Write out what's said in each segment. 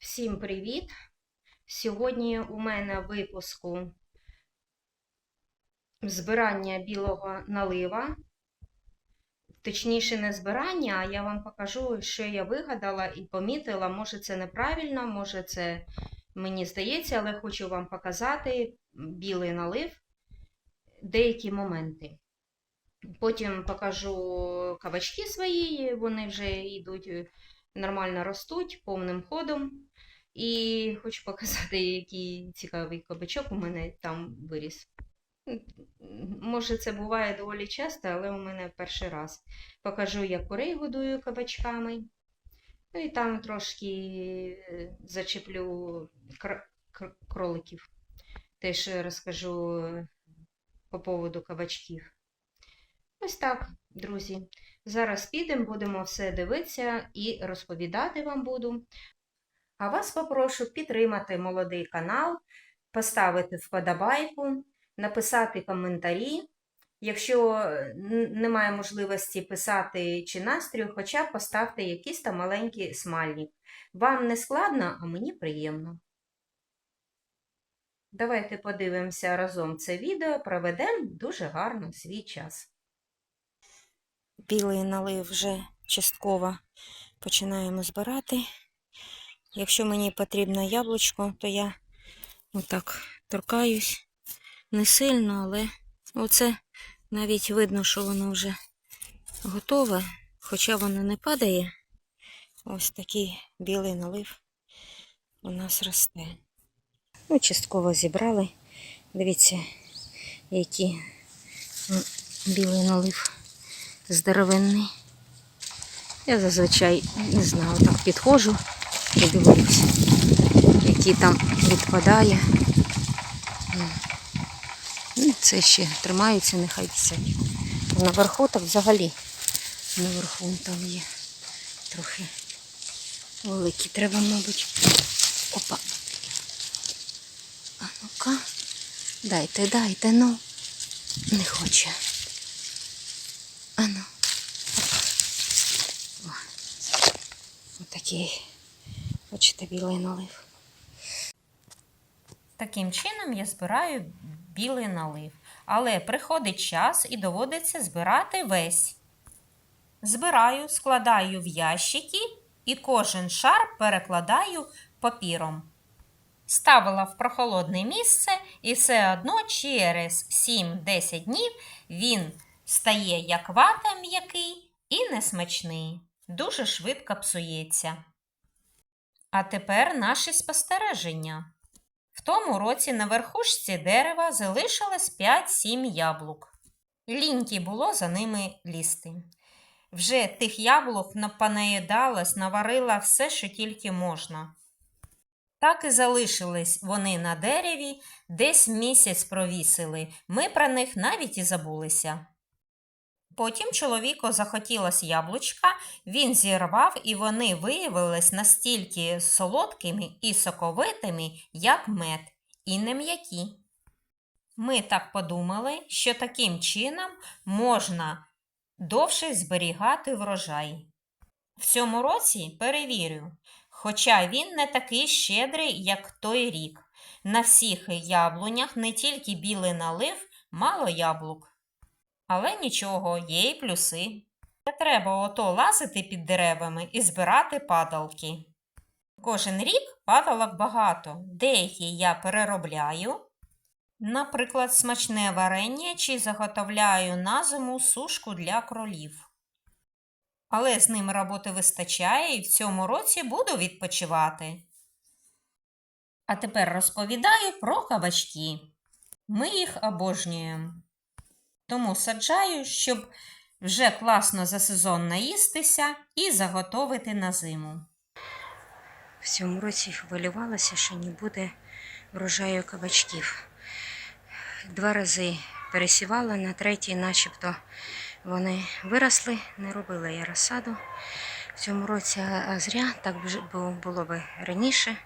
Всім привіт! Сьогодні у мене в випуску збирання білого налива. Точніше, не збирання, а я вам покажу, що я вигадала і помітила. Може, це неправильно, може, це мені здається, але хочу вам показати білий налив, деякі моменти. Потім покажу кабачки свої, вони вже йдуть нормально ростуть повним ходом. І хочу показати, який цікавий кабачок у мене там виріс. Може, це буває доволі часто, але у мене перший раз. Покажу, як курей годую кабачками. Ну і там трошки е, зачеплю кр- кр- кроликів. Теж розкажу по поводу кабачків. Ось так, друзі. Зараз підемо, будемо все дивитися і розповідати вам буду. А вас попрошу підтримати молодий канал, поставити вподобайку, написати коментарі. Якщо немає можливості писати чи настрою, хоча б поставте якийсь там маленький смайлик. Вам не складно, а мені приємно. Давайте подивимося разом це відео, проведемо дуже гарно свій час. Білий налив вже частково починаємо збирати. Якщо мені потрібно яблучко, то я отак торкаюсь. Не сильно, але оце навіть видно, що воно вже готове, хоча воно не падає. Ось такий білий налив у нас росте. Ну, частково зібрали. Дивіться, який білий налив здоровенний. Я зазвичай не знаю, так підходжу і дивлюсь, який там відпадає. Ну, Це ще тримається, нехай висять. Наверху так взагалі. Наверху там є трохи великі. Треба, мабуть. Опа. А ну-ка. Дайте, дайте, ну. Не хоче. А ну. Опа. О. Отакий. Бачите, білий налив. Таким чином я збираю білий налив. Але приходить час і доводиться збирати весь. Збираю, складаю в ящики і кожен шар перекладаю папіром. Ставила в прохолодне місце, і все одно через 7-10 днів він стає як вата м'який і несмачний. Дуже швидко псується. А тепер наші спостереження. В тому році на верхушці дерева залишилось 5-7 яблук. Ліньки було за ними лізти. Вже тих яблук напонаїдалось, наварила все, що тільки можна. Так і залишились вони на дереві, десь місяць провісили. Ми про них навіть і забулися. Потім чоловіку захотілось яблучка, він зірвав, і вони виявились настільки солодкими і соковитими, як мед, і не м'які. Ми так подумали, що таким чином можна довше зберігати врожай. В цьому році перевірю, хоча він не такий щедрий, як той рік. На всіх яблунях не тільки білий налив, мало яблук. Але нічого, є й плюси. Не треба ото лазити під деревами і збирати падалки. Кожен рік падалок багато. Деякі я переробляю. Наприклад, смачне варення чи заготовляю на зиму сушку для кролів. Але з ними роботи вистачає і в цьому році буду відпочивати. А тепер розповідаю про кабачки. Ми їх обожнюємо. Тому саджаю, щоб вже класно за сезон наїстися і заготовити на зиму. В цьому році хвилювалася, що не буде врожаю кабачків. Два рази пересівала, на третій, начебто, вони виросли, не робила я розсаду. В цьому році а зря, так було, би раніше.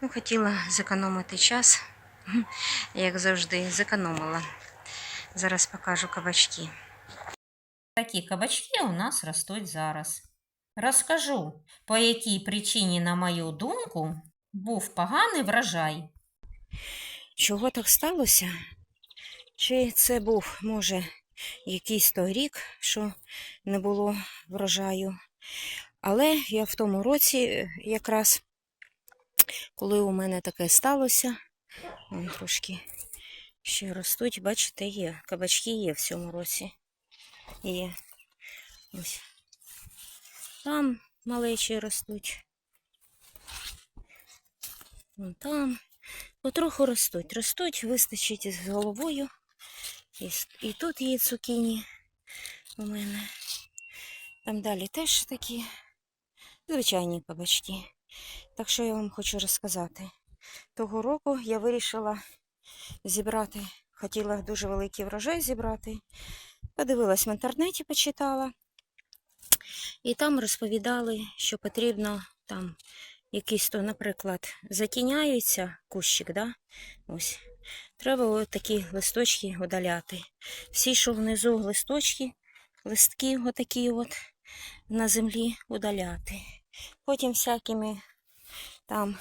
Ну, хотіла зекономити час, як завжди, зекономила. Зараз покажу кабачки. Такі кабачки у нас ростуть зараз. Розкажу, по якій причині, на мою думку, був поганий врожай. Чого так сталося? Чи це був, може, якийсь той рік, що не було врожаю? Але я в тому році, якраз, коли у мене таке сталося, вон трошки ще ростуть, бачите, є. Кабачки є в цьому році. Є. Ось. Там малечі ростуть. Вон там. Потроху ростуть. Ростуть, вистачить з головою. І, і тут є цукіні у мене. Там далі теж такі звичайні кабачки. Так що я вам хочу розказати. Того року я вирішила зібрати, хотіла дуже великий врожай зібрати. Подивилась в інтернеті, почитала. І там розповідали, що потрібно там якийсь то, наприклад, затіняється кущик, да? Ось. Треба от такі листочки удаляти. Всі, що внизу листочки, листки отакі от на землі удаляти. Потім всякими там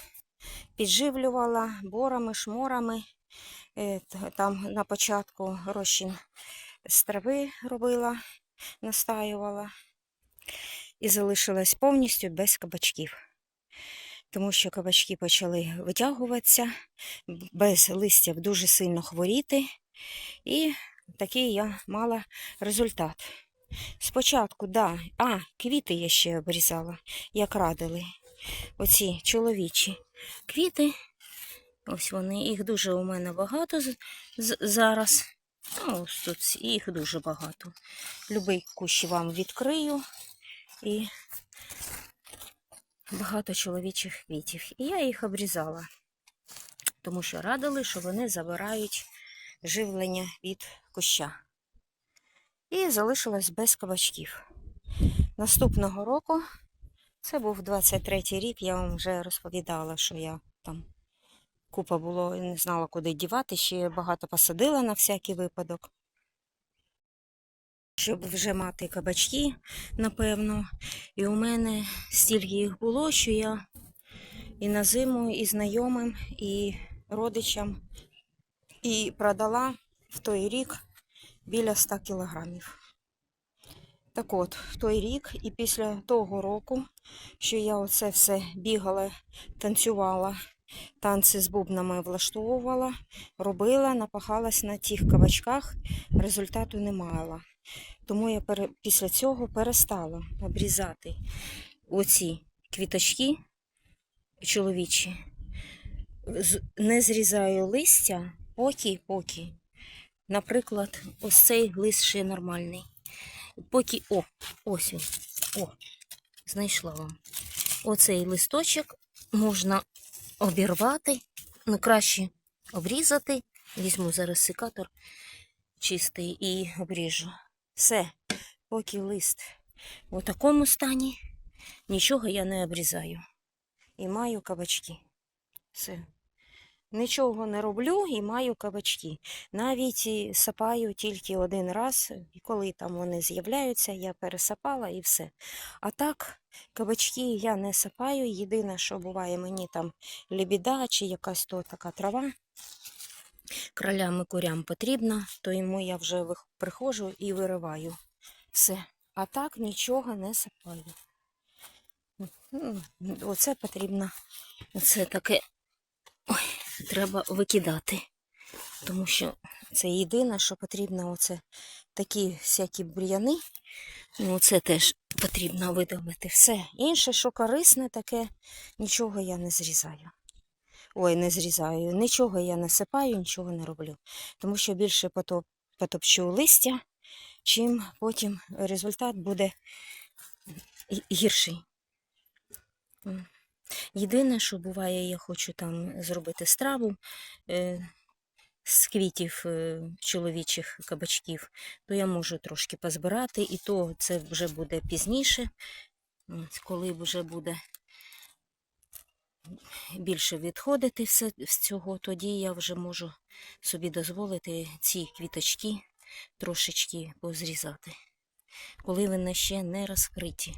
підживлювала борами, шморами. Е, Там на початку розчин з трави робила, настаювала. І залишилась повністю без кабачків тому що кабачки почали витягуватися, без листя дуже сильно хворіти. І такий я мала результат. Спочатку, да, а, квіти я ще обрізала, як радили. Оці чоловічі квіти. Ось вони, їх дуже у мене багато зараз. Ось тут їх дуже багато. Любий кущ вам відкрию. І багато чоловічих квітів. І я їх обрізала, тому що радили, що вони забирають живлення від куща. І залишилась без кабачків. Наступного року, це був 23-й рік, я вам вже розповідала, що я там купа було, не знала, куди дівати, ще багато посадила на всякий випадок. Щоб вже мати кабачки, напевно. І у мене стільки їх було, що я і на зиму, і знайомим, і родичам, і продала в той рік біля 100 кілограмів. Так от, в той рік і після того року, що я оце все бігала, танцювала, танці з бубнами влаштовувала, робила, напахалась на тих кабачках, результату не мала. Тому я пере... після цього перестала обрізати оці квіточки чоловічі. Не зрізаю листя, поки, поки. Наприклад, ось цей лист ще нормальний. Поки, о, ось він. О, знайшла вам. Оцей листочок можна обірвати, ну краще обрізати. Візьму зараз секатор чистий і обріжу. Все, поки лист у такому стані, нічого я не обрізаю. І маю кабачки. Все. Нічого не роблю і маю кабачки. Навіть сапаю тільки один раз, і коли там вони з'являються, я пересапала і все. А так, кабачки я не сапаю. Єдине, що буває мені там лебіда чи якась то така трава. Кролям і курям потрібна, то йому я вже приходжу і вириваю. Все. А так нічого не сапаю. Оце потрібно. Оце таке. Ой, треба викидати. Тому що це єдине, що потрібно, оце такі всякі бур'яни. Ну, це теж потрібно видавити. Все. Інше, що корисне, таке, нічого я не зрізаю. Ой, не зрізаю. Нічого я не сипаю, нічого не роблю. Тому що більше потоп, потопчу листя, чим потім результат буде гі- гірший. Єдине, що буває, я хочу там зробити страву е, з квітів е, чоловічих кабачків, то я можу трошки позбирати, і то це вже буде пізніше, коли вже буде більше відходити все з цього, тоді я вже можу собі дозволити ці квіточки трошечки позрізати, коли вони ще не розкриті.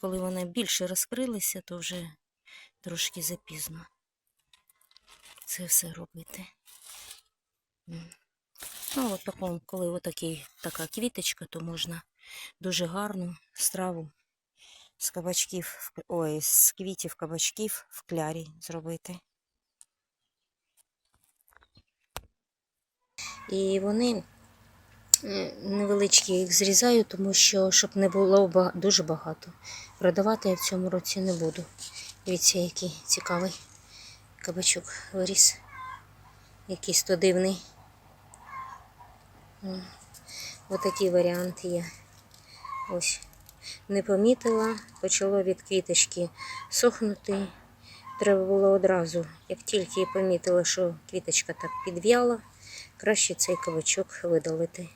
Коли вони більше розкрилися, то вже трошки запізно це все робити. Ну, от такому, коли отакий, така квіточка, то можна дуже гарну страву з кабачків, ой, з квітів кабачків в клярі зробити. І вони невеличкі їх зрізаю, тому що щоб не було дуже багато. Продавати я в цьому році не буду. Дивіться, який цікавий кабачок виріс. Якийсь то дивний. М. Отакий варіант є. Ось. Не помітила, почало від квіточки сохнути. Треба було одразу, як тільки помітила, що квіточка так підв'яла, краще цей кабачок видалити.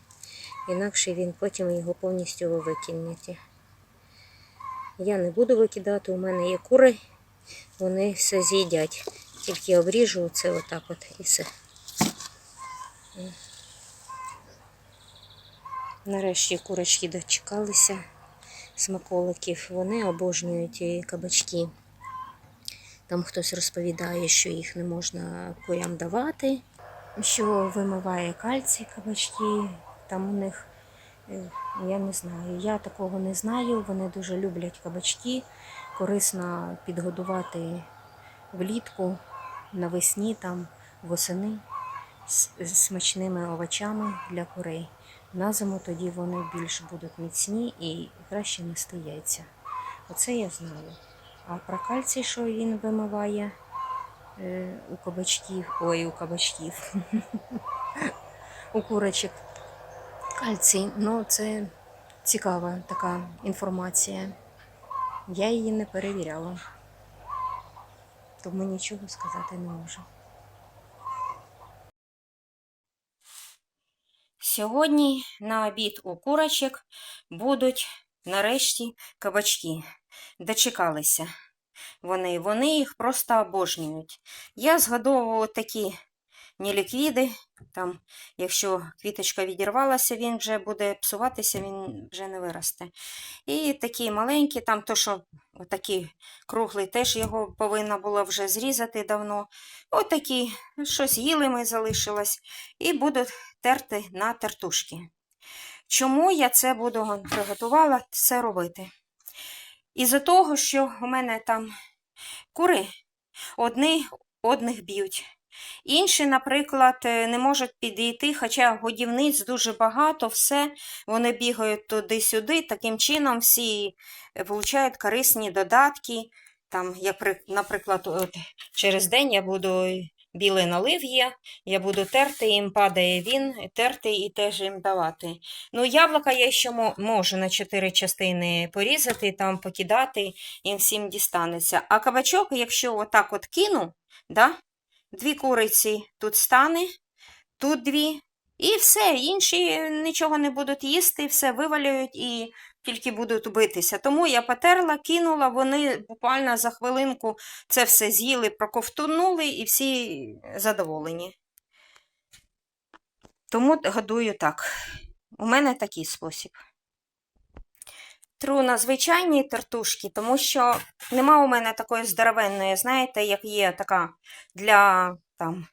Інакше він потім його повністю ви викинете. Я не буду викидати, у мене є кури, вони все з'їдять. Тільки обріжу це отак от і все. Нарешті курочки дочекалися смаколиків. Вони обожнюють кабачки. Там хтось розповідає, що їх не можна курям давати, що вимиває кальцій кабачки. Там у них, е, я не знаю, я такого не знаю. Вони дуже люблять кабачки. Корисно підгодувати влітку, навесні, там, восени з смачними овочами для курей. На зиму тоді вони більш будуть міцні і краще нести яйця. Оце я знаю. А про кальцій, що він вимиває е, у кабачків, ой, у кабачків, у курочок кальцій, ну це цікава така інформація. Я її не перевіряла, тому нічого сказати не можу. Сьогодні на обід у курочок будуть нарешті кабачки. Дочекалися вони. Вони їх просто обожнюють. Я згадовувала такі неліквіди. Там, якщо квіточка відірвалася, він вже буде псуватися, він вже не виросте. І такі маленькі, там то, що отакі круглий, теж його повинна була вже зрізати давно. Отакі, щось їли ми залишилось. І буду терти на тертушки. Чому я це буду приготувала це робити? Із-за того, що у мене там кури одні одних б'ють. Інші, наприклад, е, не можуть підійти, хоча годівниць дуже багато, все, вони бігають туди-сюди, таким чином всі е, получають корисні додатки. Там, як, наприклад, от, через день я буду білий налив є, я буду терти, їм падає він, терти і теж їм давати. Ну, яблука я ще можу на чотири частини порізати, там покидати, їм всім дістанеться. А кабачок, якщо отак от кину, да, дві куриці тут стане, тут дві, і все, інші нічого не будуть їсти, все вивалюють і тільки будуть битися. Тому я потерла, кинула, вони буквально за хвилинку це все з'їли, проковтунули і всі задоволені. Тому годую так. У мене такий спосіб. Тру на звичайній тертушки, тому що нема у мене такої здоровенної, знаєте, як є така для там,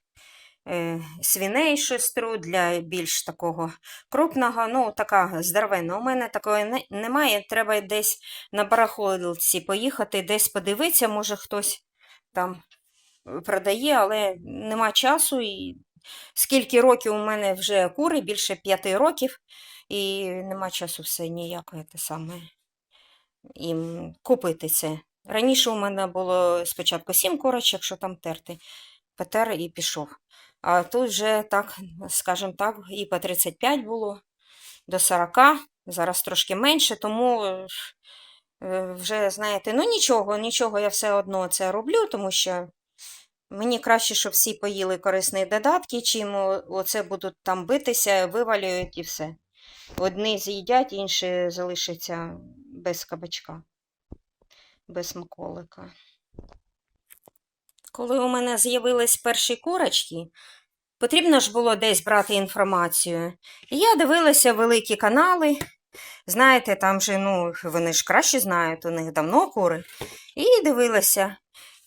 е, свиней щось тру, для більш такого крупного, ну, така здоровенна. У мене такої не, немає. Треба десь на барахолці поїхати, десь подивитися, може хтось там продає, але нема часу. І скільки років у мене вже кури, більше п'яти років, і нема часу все ніяке те саме їм купити це. Раніше у мене було спочатку сім курочок, що там терти, потер і пішов. А тут вже так, скажімо так, і по 35 було до 40, зараз трошки менше, тому е, вже, знаєте, ну нічого, нічого, я все одно це роблю, тому що мені краще, щоб всі поїли корисні додатки, чим оце будуть там битися, вивалюють і все. Одні з'їдять, інші залишаться без кабачка, без смаколика. Коли у мене з'явились перші курочки, потрібно ж було десь брати інформацію. І я дивилася великі канали, Знаєте, там же, ну, вони ж краще знають, у них давно кури. І дивилася.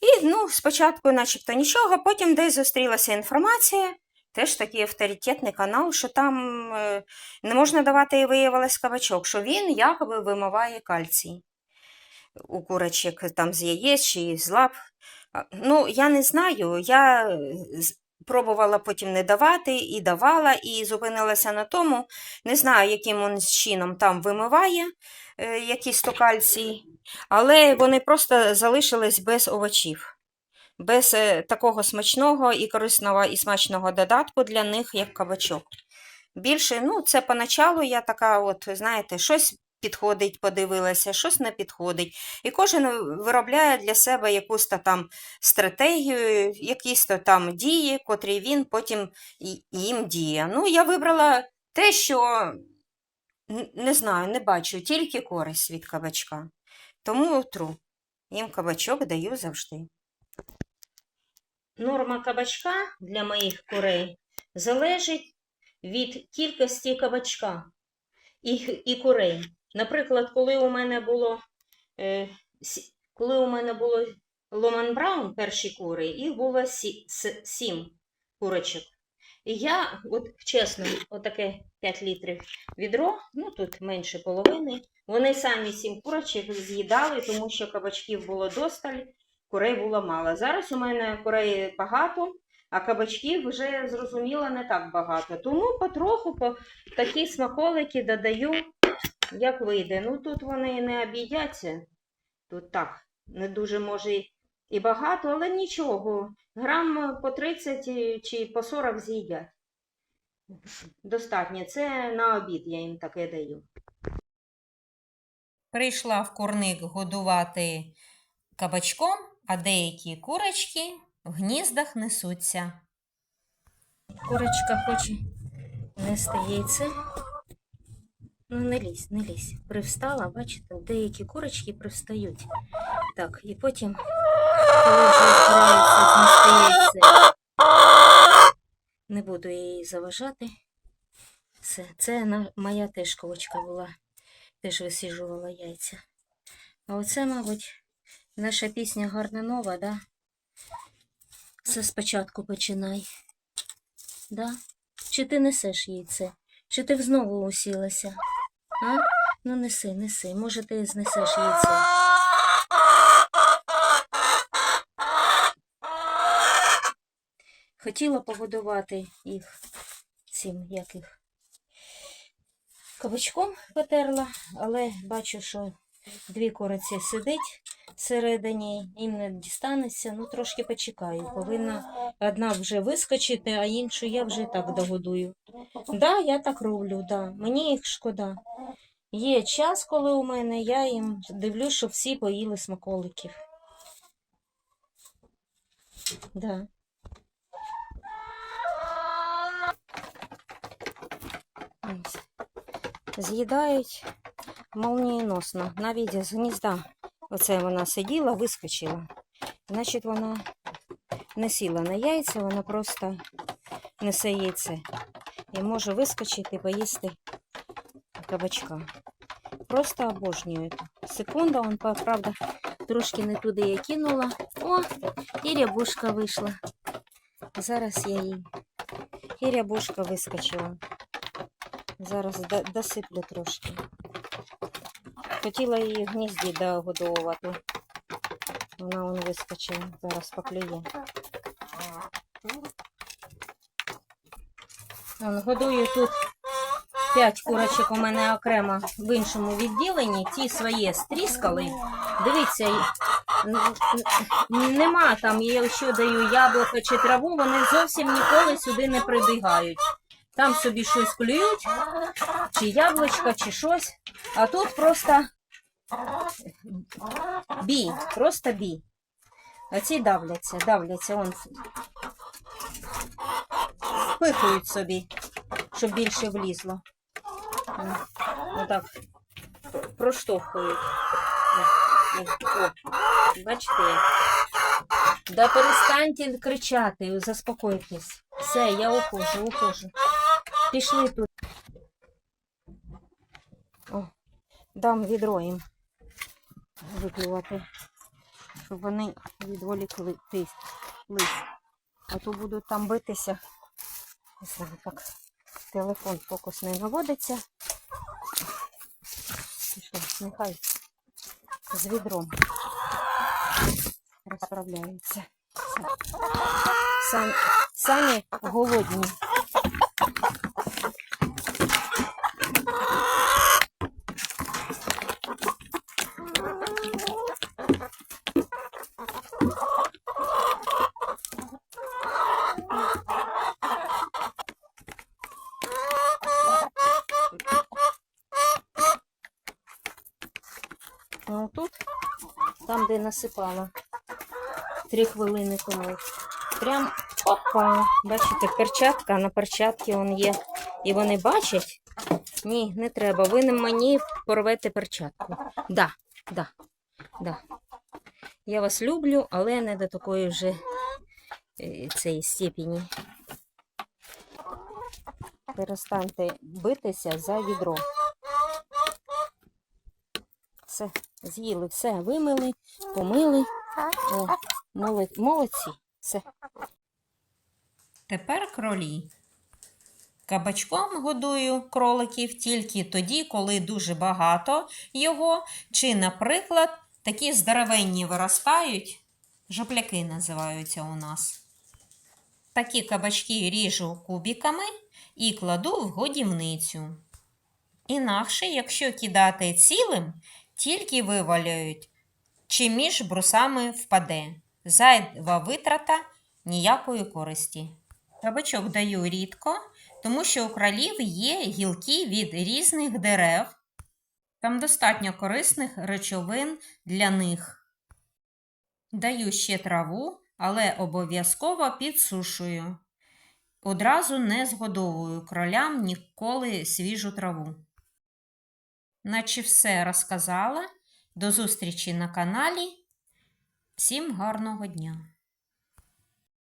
І ну, спочатку, начебто, нічого, потім десь зустрілася інформація, теж такий авторитетний канал, що там е, не можна давати і виявилось кабачок, що він якоби вимиває кальцій у курочок там з яєць чи з лап. Ну, я не знаю. Я е, пробувала потім не давати і давала, і зупинилася на тому. Не знаю, яким він чином там вимиває е, якийсь то кальцій, але вони просто залишились без овочів. Без е, такого смачного і корисного і смачного додатку для них, як кабачок. Більше, ну, це поначалу я така, от, знаєте, щось підходить, подивилася, щось не підходить. І кожен виробляє для себе якусь там стратегію, якісь то там дії, котрі він потім їм діє. Ну, я вибрала те, що не знаю, не бачу, тільки користь від кабачка. Тому тру. Їм кабачок даю завжди. Норма кабачка для моїх курей залежить від кількості кабачка і, і курей. Наприклад, коли у мене було, е, коли у мене було Ломан Браун, перші кури, їх було сі, сім курочок. І я, от чесно, отаке 5 літрів відро, ну тут менше половини, вони самі сім курочок з'їдали, тому що кабачків було досталь, курей було мало. Зараз у мене курей багато, а кабачків вже зрозуміло не так багато. Тому потроху по такі смаколики додаю, як вийде. Ну тут вони не обійдяться. Тут так, не дуже може і багато, але нічого. Грам по 30 чи по 40 з'їдять. Достатньо. Це на обід я їм таке даю. Прийшла в курник годувати кабачком, а деякі курочки в гніздах несуться. Курочка хоче нести яйце. Ну, не лізь, не лізь. Привстала, бачите, деякі курочки привстають. Так, і потім, коли вже збирається знести не буду їй заважати. Це, це моя теж курочка була, теж висіжувала яйця. А оце, мабуть, наша пісня гарна нова, да? Все спочатку починай. Да? Чи ти несеш їй це? Чи ти знову усілася? А? Ну неси, неси. Може, ти знесеш їй це. Хотіла погодувати їх цим яких кабачком потерла, але бачу, що дві куриці сидить всередині, їм не дістанеться. Ну, трошки почекаю. Повинна одна вже вискочити, а іншу я вже так догодую. Да, я так роблю, да. Мені їх шкода. Є час, коли у мене, я їм дивлюсь, щоб всі поїли смаколиків. Да. З'їдають молнієносно, навіть з гнізда. Оце вона сиділа, вискочила. Значить, вона не сіла на яйця, вона просто несе яйце. І може вискочити поїсти кабачка. Просто обожнюю. Секунда, он, правда, трошки не туди я кинула. О, і рябушка вийшла. Зараз я їй. І рябушка вискочила. Зараз досиплю трошки. Хотіла її в гнізді догодовувати. Вона вон вискочила. Зараз поклює. Годую тут п'ять курочок у мене окремо в іншому відділенні. Ті своє стріскали. Дивіться, нема там, якщо даю яблуко чи траву, вони зовсім ніколи сюди не прибігають. Там собі щось клюють, чи яблучко, чи щось. А тут просто бій, просто бій. А ці давляться, давляться, он впихують собі, щоб більше влізло. Отак проштовхують. О. Бачите? Да перестаньте кричати, заспокойтесь. Все, я ухожу, ухожу. Пішли тут. Дам відро їм виклювати, щоб вони відволікли лись. А то будуть там битися. Знаю, так телефон фокус не наводиться. І нехай з відром розправляються. Самі голодні. Ну тут, там, де насипала три хвилини тому. Прям опа. Бачите, перчатка на перчатки он є. І вони бачать. Ні, не треба. Ви не мені порвете перчатку. Да, да, да. Я вас люблю, але не до такої вже е, цієї степені. Перестаньте битися за відро. Все, з'їли, все, вимили, помили. О, молодці. Все. Тепер кролі. Кабачком годую кроликів тільки тоді, коли дуже багато його, чи, наприклад, такі здоровенні виростають, жопляки називаються у нас. Такі кабачки ріжу кубиками і кладу в годівницю. Інакше, якщо кидати цілим, тільки вивалюють, чи між брусами впаде. Зайва витрата ніякої користі. Кабачок даю рідко, тому що у кролів є гілки від різних дерев. Там достатньо корисних речовин для них. Даю ще траву, але обов'язково підсушую. Одразу не згодовую кролям ніколи свіжу траву. Наче все розказала. До зустрічі на каналі. Всім гарного дня!